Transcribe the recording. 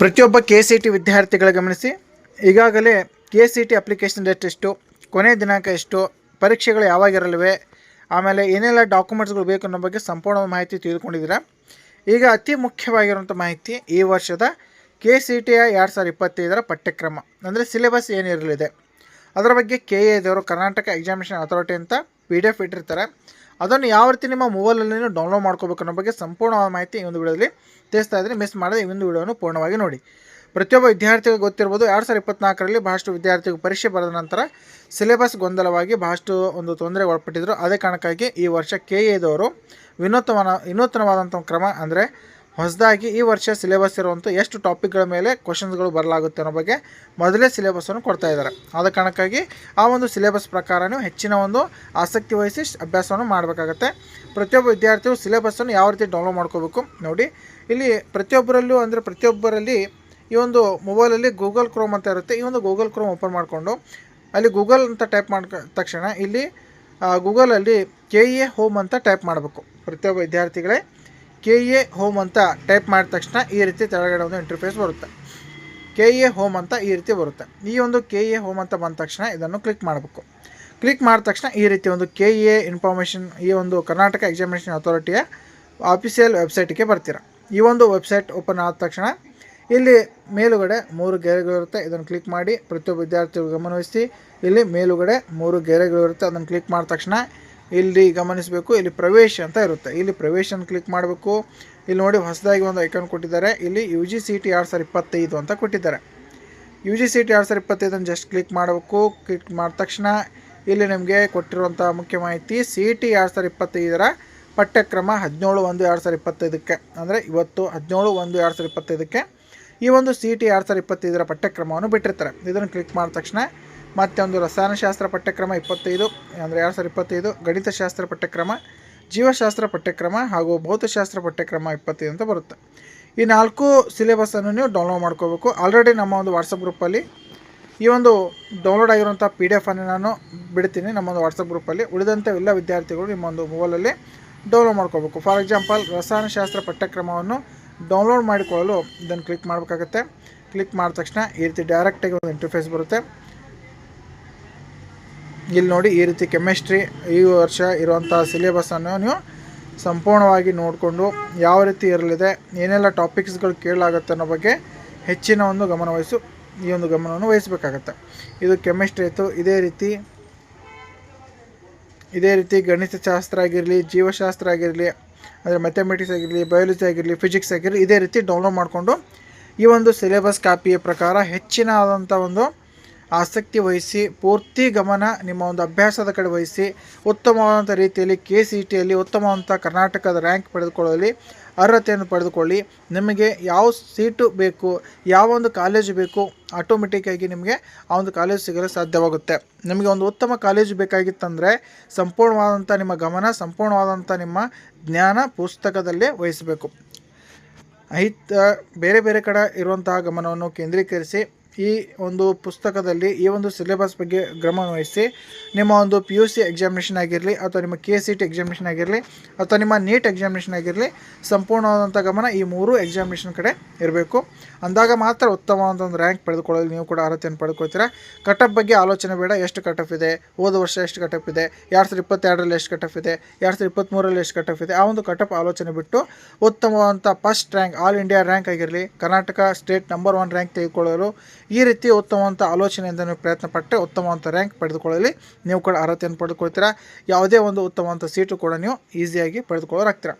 ಪ್ರತಿಯೊಬ್ಬ K C T ವಿದ್ಯಾರ್ಥಿಗಳ ಗಮನಿಸಿ. ಈಗಾಗಲೇ K C T application date ಎಷ್ಟು, ಕೊನೆ ದಿನಾಂಕ ಎಷ್ಟು, ಪರೀಕ್ಷೆಗಳು ಯಾವಾಗಿರಲಿವೆ, ಆಮೇಲೆ ಏನೆಲ್ಲ ಡಾಕ್ಯುಮೆಂಟ್ಸ್ಗಳು ಬೇಕು ಅನ್ನೋ ಬಗ್ಗೆ ಸಂಪೂರ್ಣ ಮಾಹಿತಿ ತಿಳಿದುಕೊಂಡಿದ್ದೀರಾ. ಈಗ ಅತಿ ಮುಖ್ಯವಾಗಿರುವಂಥ ಮಾಹಿತಿ ಈ ವರ್ಷದ ಕೆ ಸಿ ಟಿಯ ಎರಡು ಸಾವಿರದ ಇಪ್ಪತ್ತೈದರ ಪಠ್ಯಕ್ರಮ. ಅಂದರೆ ಸಿಲೆಬಸ್ ಏನಿರಲಿದೆ ಅದರ ಬಗ್ಗೆ ಕೆ ಎ ದೇವರು ಕರ್ನಾಟಕ ಎಕ್ಸಾಮಿನೇಷನ್ ಅಥಾರಿಟಿ ಅಂತ ಪಿ ಡಿ ಎಫ್ ಇಟ್ಟಿರ್ತಾರೆ. ಅದನ್ನು ಯಾವ ರೀತಿ ನಿಮ್ಮ ಮೊಬೈಲಲ್ಲಿ ಡೌನ್ಲೋಡ್ ಮಾಡ್ಕೋಬೇಕು ಅನ್ನೋ ಬಗ್ಗೆ ಸಂಪೂರ್ಣ ಮಾಹಿತಿ ಈ ಒಂದು ವಿಡಿಯೋದಲ್ಲಿ ತಿಳಿಸ್ತಾ ಇದ್ದೀನಿ. ಮಿಸ್ ಮಾಡದೆ ಈ ಒಂದು ವಿಡಿಯೋವನ್ನು ಪೂರ್ಣವಾಗಿ ನೋಡಿ. ಪ್ರತಿಯೊಬ್ಬ ವಿದ್ಯಾರ್ಥಿಗೆ ಗೊತ್ತಿರ್ಬೋದು ಎರಡು ಸಾವಿರದ ಇಪ್ಪತ್ನಾಲ್ಕರಲ್ಲಿ ಬಹಳಷ್ಟು ವಿದ್ಯಾರ್ಥಿಗಳು ಪರೀಕ್ಷೆ ಬರೆದ ನಂತರ ಸಿಲೆಬಸ್ ಗೊಂದಲವಾಗಿ ಬಹಳಷ್ಟು ಒಂದು ತೊಂದರೆ ಒಳಪಟ್ಟಿದ್ದರು ಅದೇ ಕಾರಣಕ್ಕಾಗಿ ಈ ವರ್ಷ ಕೆ ಎದವರು ವಿನೂತನ ವಿನೂತನವಾದಂಥ ಕ್ರಮ ಅಂದರೆ ಹೊಸದಾಗಿ ಈ ವರ್ಷ ಸಿಲೆಬಸ್ ಇರುವಂಥ ಎಷ್ಟು ಟಾಪಿಕ್ಗಳ ಮೇಲೆ ಕ್ವಶನ್ಸ್ಗಳು ಬರಲಾಗುತ್ತೆ ಅನ್ನೋ ಬಗ್ಗೆ ಮೊದಲೇ ಸಿಲೆಬಸ್ಸನ್ನು ಕೊಡ್ತಾ ಇದ್ದಾರೆ. ಆದ ಕಾರಣಕ್ಕಾಗಿ ಆ ಒಂದು ಸಿಲೆಬಸ್ ಪ್ರಕಾರ ನೀವು ಹೆಚ್ಚಿನ ಒಂದು ಆಸಕ್ತಿ ವಹಿಸಿ ಅಭ್ಯಾಸವನ್ನು ಮಾಡಬೇಕಾಗತ್ತೆ. ಪ್ರತಿಯೊಬ್ಬ ವಿದ್ಯಾರ್ಥಿಯು ಸಿಲೆಬಸ್ಸನ್ನು ಯಾವ ರೀತಿ ಡೌನ್ಲೋಡ್ ಮಾಡ್ಕೋಬೇಕು ನೋಡಿ. ಇಲ್ಲಿ ಪ್ರತಿಯೊಬ್ಬರಲ್ಲೂ ಅಂದರೆ ಪ್ರತಿಯೊಬ್ಬರಲ್ಲಿ ಈ ಒಂದು ಮೊಬೈಲಲ್ಲಿ ಗೂಗಲ್ ಕ್ರೋಮ್ ಅಂತ ಇರುತ್ತೆ. ಈ ಒಂದು ಗೂಗಲ್ ಕ್ರೋಮ್ ಓಪನ್ ಮಾಡಿಕೊಂಡು ಅಲ್ಲಿ ಗೂಗಲ್ ಅಂತ ಟೈಪ್ ಮಾಡ್ಕ ತಕ್ಷಣ ಇಲ್ಲಿ ಗೂಗಲಲ್ಲಿ ಕೆ ಎ ಹೋಮ್ ಅಂತ ಟೈಪ್ ಮಾಡಬೇಕು. ಪ್ರತಿಯೊಬ್ಬ ವಿದ್ಯಾರ್ಥಿಗಳೇ. ಕೆ ಎ ಹೋಮ್ ಅಂತ ಟೈಪ್ ಮಾಡಿದ ತಕ್ಷಣ ಈ ರೀತಿ ತೆಳಗಡೆ ಒಂದು ಇಂಟರ್ಫೇಸ್ ಬರುತ್ತೆ. ಕೆ ಎ ಹೋಮ್ ಅಂತ ಈ ರೀತಿ ಬರುತ್ತೆ. ಈ ಒಂದು ಕೆ ಎ ಹೋಮ್ ಅಂತ ಬಂದ ತಕ್ಷಣ ಇದನ್ನು ಕ್ಲಿಕ್ ಮಾಡಬೇಕು. ಕ್ಲಿಕ್ ಮಾಡಿದ ತಕ್ಷಣ ಈ ರೀತಿ ಒಂದು ಕೆ ಎ ಇನ್ಫಾರ್ಮೇಷನ್ ಈ ಒಂದು ಕರ್ನಾಟಕ ಎಕ್ಸಾಮಿನೇಷನ್ ಅಥಾರಿಟಿಯ ಆಫೀಸಿಯಲ್ ವೆಬ್ಸೈಟಿಗೆ ಬರ್ತೀರ. ಈ ಒಂದು ವೆಬ್ಸೈಟ್ ಓಪನ್ ಆದ ತಕ್ಷಣ ಇಲ್ಲಿ ಮೇಲುಗಡೆ ಮೂರು ಗೆರೆಗಳಿರುತ್ತೆ ಇದನ್ನು ಕ್ಲಿಕ್ ಮಾಡಿ ಪ್ರತಿಯೊಬ್ಬ ವಿದ್ಯಾರ್ಥಿಗಳು ಗಮನವಹಿಸಿ. ಇಲ್ಲಿ ಮೇಲುಗಡೆ ಮೂರು ಗೆರೆಗಳಿರುತ್ತೆ ಅದನ್ನು ಕ್ಲಿಕ್ ಮಾಡಿದ ತಕ್ಷಣ ಇಲ್ಲಿ ಗಮನಿಸಬೇಕು, ಇಲ್ಲಿ ಪ್ರವೇಶ ಅಂತ ಇರುತ್ತೆ. ಇಲ್ಲಿ ಪ್ರವೇಶನ ಕ್ಲಿಕ್ ಮಾಡಬೇಕು. ಇಲ್ಲಿ ನೋಡಿ ಹೊಸದಾಗಿ ಒಂದು ಐಕಾನ್ ಕೊಟ್ಟಿದ್ದಾರೆ. ಇಲ್ಲಿ ಯು ಜಿ ಸಿ ಟಿ ಎರಡು ಇಪ್ಪತ್ತೈದು ಅಂತ ಕೊಟ್ಟಿದ್ದಾರೆ. ಯು ಜಿ ಸಿ ಟಿ ಎರಡು ಸಾವಿರ ಇಪ್ಪತ್ತೈದನ್ನು ಜಸ್ಟ್ ಕ್ಲಿಕ್ ಮಾಡಬೇಕು. ಕ್ಲಿಕ್ ಮಾಡಿದ ತಕ್ಷಣ ಇಲ್ಲಿ ನಿಮಗೆ ಕೊಟ್ಟಿರುವಂಥ ಮುಖ್ಯ ಮಾಹಿತಿ ಸಿ ಟಿ ಎರಡು ಇಪ್ಪತ್ತೈದರ ಪಠ್ಯಕ್ರಮ ಹದಿನೇಳು ಒಂದು ಎರಡು ಸಾವಿರ ಇಪ್ಪತ್ತೈದಕ್ಕೆ. ಅಂದರೆ ಇವತ್ತು ಹದಿನೇಳು ಒಂದು ಎರಡು ಸಾವಿರ ಇಪ್ಪತ್ತೈದಕ್ಕೆ ಈ ಒಂದು ಸಿ ಟಿ ಎರಡು ಸಾವಿರ ಇಪ್ಪತ್ತೈದರ ಪಠ್ಯಕ್ರಮವನ್ನು ಬಿಟ್ಟಿರ್ತಾರೆ. ಇದನ್ನು ಕ್ಲಿಕ್ ಮಾಡಿದ ತಕ್ಷಣ ಮತ್ತೆ ಒಂದು ರಸಾಯನಶಾಸ್ತ್ರ ಪಠ್ಯಕ್ರಮ ಇಪ್ಪತ್ತೈದು, ಅಂದರೆ ಎರಡು ಸಾವಿರದ ಇಪ್ಪತ್ತೈದು, ಗಣಿತಶಾಸ್ತ್ರ ಪಠ್ಯಕ್ರಮ, ಜೀವಶಾಸ್ತ್ರ ಪಠ್ಯಕ್ರಮ ಹಾಗೂ ಭೌತಶಾಸ್ತ್ರ ಪಠ್ಯಕ್ರಮ ಇಪ್ಪತ್ತೈದು ಅಂತ ಬರುತ್ತೆ. ಈ ನಾಲ್ಕು ಸಿಲೆಬಸನ್ನು ನೀವು ಡೌನ್ಲೋಡ್ ಮಾಡ್ಕೋಬೇಕು. ಆಲ್ರೆಡಿ ನಮ್ಮ ಒಂದು ವಾಟ್ಸಪ್ ಗ್ರೂಪಲ್ಲಿ ಈ ಒಂದು ಡೌನ್ಲೋಡ್ ಆಗಿರುವಂಥ ಪಿ ಡಿ ಎಫನ್ನು ನಾನು ಬಿಡ್ತೀನಿ ನಮ್ಮ ಒಂದು ವಾಟ್ಸಪ್ ಗ್ರೂಪಲ್ಲಿ ಉಳಿದಂಥ ಎಲ್ಲ ವಿದ್ಯಾರ್ಥಿಗಳು ನಿಮ್ಮ ಒಂದು ಮೊಬೈಲಲ್ಲಿ ಡೌನ್ಲೋಡ್ ಮಾಡ್ಕೋಬೇಕು. ಫಾರ್ ಎಕ್ಸಾಂಪಲ್ ರಸಾಯನಶಾಸ್ತ್ರ ಪಠ್ಯಕ್ರಮವನ್ನು ಡೌನ್ಲೋಡ್ ಮಾಡಿಕೊಳ್ಳಲು ಇದನ್ನು ಕ್ಲಿಕ್ ಮಾಡಬೇಕಾಗತ್ತೆ. ಕ್ಲಿಕ್ ಮಾಡಿದ ತಕ್ಷಣ ಈ ರೀತಿ ಡೈರೆಕ್ಟಾಗಿ ಒಂದು ಇಂಟರ್ಫೇಸ್ ಬರುತ್ತೆ. ಇಲ್ಲಿ ನೋಡಿ ಈ ರೀತಿ ಕೆಮಿಸ್ಟ್ರಿ ಈ ವರ್ಷ ಇರುವಂಥ ಸಿಲೆಬಸ್ಸನ್ನು ನೀವು ಸಂಪೂರ್ಣವಾಗಿ ನೋಡಿಕೊಂಡು ಯಾವ ರೀತಿ ಇರಲಿದೆ, ಏನೆಲ್ಲ ಟಾಪಿಕ್ಸ್ಗಳು ಕೇಳಲಾಗುತ್ತೆ ಅನ್ನೋ ಬಗ್ಗೆ ಹೆಚ್ಚಿನ ಒಂದು ಗಮನವಹಿಸು ಈ ಒಂದು ಗಮನವನ್ನು ವಹಿಸಬೇಕಾಗತ್ತೆ. ಇದು ಕೆಮಿಸ್ಟ್ರಿ ಆಯಿತು. ಇದೇ ರೀತಿ ಇದೇ ರೀತಿ ಗಣಿತಶಾಸ್ತ್ರ ಆಗಿರಲಿ, ಜೀವಶಾಸ್ತ್ರ ಆಗಿರಲಿ, ಅಂದರೆ ಮ್ಯಾಥಮೆಟಿಕ್ಸ್ ಆಗಿರಲಿ ಬಯಾಲಜಿ ಆಗಿರಲಿ ಫಿಸಿಕ್ಸ್ ಆಗಿರಲಿ, ಇದೇ ರೀತಿ ಡೌನ್ಲೋಡ್ ಮಾಡಿಕೊಂಡು ಈ ಒಂದು ಸಿಲೆಬಸ್ ಕಾಪಿಯ ಪ್ರಕಾರ ಹೆಚ್ಚಿನ ಆದಂಥ ಒಂದು ಆಸಕ್ತಿ ವಹಿಸಿ, ಪೂರ್ತಿ ಗಮನ ನಿಮ್ಮ ಒಂದು ಅಭ್ಯಾಸದ ಕಡೆ ವಹಿಸಿ ಉತ್ತಮವಾದಂಥ ರೀತಿಯಲ್ಲಿ ಕೆ ಸಿ ಟಿಯಲ್ಲಿ ಉತ್ತಮವಾದಂಥ ಕರ್ನಾಟಕದ ರ್ಯಾಂಕ್ ಪಡೆದುಕೊಳ್ಳಲಿ, ಅರ್ಹತೆಯನ್ನು ಪಡೆದುಕೊಳ್ಳಿ. ನಿಮಗೆ ಯಾವ ಸೀಟು ಬೇಕು, ಯಾವ ಒಂದು ಕಾಲೇಜು ಬೇಕು ಆಟೋಮೆಟಿಕ್ಕಾಗಿ ನಿಮಗೆ ಆ ಒಂದು ಕಾಲೇಜು ಸಿಗಲು ಸಾಧ್ಯವಾಗುತ್ತೆ. ನಿಮಗೆ ಒಂದು ಉತ್ತಮ ಕಾಲೇಜು ಬೇಕಾಗಿತ್ತಂದರೆ ಸಂಪೂರ್ಣವಾದಂಥ ನಿಮ್ಮ ಗಮನ ಸಂಪೂರ್ಣವಾದಂಥ ನಿಮ್ಮ ಜ್ಞಾನ ಪುಸ್ತಕದಲ್ಲೇ ವಹಿಸಬೇಕು. ಐತ್ ಬೇರೆ ಬೇರೆ ಕಡೆ ಇರುವಂತಹ ಗಮನವನ್ನು ಕೇಂದ್ರೀಕರಿಸಿ ಈ ಒಂದು ಪುಸ್ತಕದಲ್ಲಿ ಈ ಒಂದು ಸಿಲೆಬಸ್ ಬಗ್ಗೆ ಗಮನವಹಿಸಿ ನಿಮ್ಮ ಒಂದು ಪಿ ಯು ಸಿ ಎಕ್ಸಾಮಿನೇಷನ್ ಆಗಿರಲಿ ಅಥವಾ ನಿಮ್ಮ ಕೆ ಸಿ ಟಿ ಎಕ್ಸಾಮಿನೇಷನ್ ಆಗಿರಲಿ ಅಥವಾ ನಿಮ್ಮ ನೀಟ್ ಎಕ್ಸಾಮಿನೇಷನ್ ಆಗಿರಲಿ ಸಂಪೂರ್ಣವಾದಂಥ ಗಮನ ಈ ಮೂರು ಎಕ್ಸಾಮಿನೇಷನ್ ಕಡೆ ಇರಬೇಕು. ಅಂದಾಗ ಮಾತ್ರ ಉತ್ತಮವಾದ ಒಂದು ರ್ಯಾಂಕ್ ಪಡೆದುಕೊಳ್ಳಲು ನೀವು ಕೂಡ ಅರ್ಹತೆಯನ್ನು ಪಡೆದುಕೊಳ್ತೀರಾ ಕಟಪ್ ಬಗ್ಗೆ ಆಲೋಚನೆ ಬೇಡ, ಎಷ್ಟು ಕಟಪ್ ಇದೆ ಹೋದ ವರ್ಷ ಎಷ್ಟು ಕಟಪ್ ಇದೆ, ಎರಡು ಸಾವಿರದ ಇಪ್ಪತ್ತೆರಡರಲ್ಲಿ ಎಷ್ಟು ಕಟಪ್ ಇದೆ, ಎರಡು ಸಾವಿರದ ಇಪ್ಪತ್ತ್ಮೂರರಲ್ಲಿ ಎಷ್ಟು ಕಟಪ್ ಇದೆ, ಆ ಒಂದು ಕಟಪ್ ಆಲೋಚನೆ ಬಿಟ್ಟು ಉತ್ತಮವಾದಂಥ first rank all India rank ಆಗಿರಲಿ, Karnataka state number one rank ತೆಗೆದುಕೊಳ್ಳಲು ಈ ರೀತಿ ಉತ್ತಮವಂಥ ಆಲೋಚನೆಯಿಂದ ನೀವು ಪ್ರಯತ್ನ ಪಟ್ಟರೆ ಉತ್ತಮವಂಥ ರ್ಯಾಂಕ್ ಪಡೆದುಕೊಳ್ಳಲಿ. ನೀವು ಕೂಡ ಅರ್ಹತೆಯನ್ನು ಪಡೆದುಕೊಳ್ತೀರಾ. ಯಾವುದೇ ಒಂದು ಉತ್ತಮವಂಥ ಸೀಟು ಕೂಡ ನೀವು ಈಸಿಯಾಗಿ ಪಡೆದುಕೊಳ್ಳೋರಾಗ್ತೀರಾ.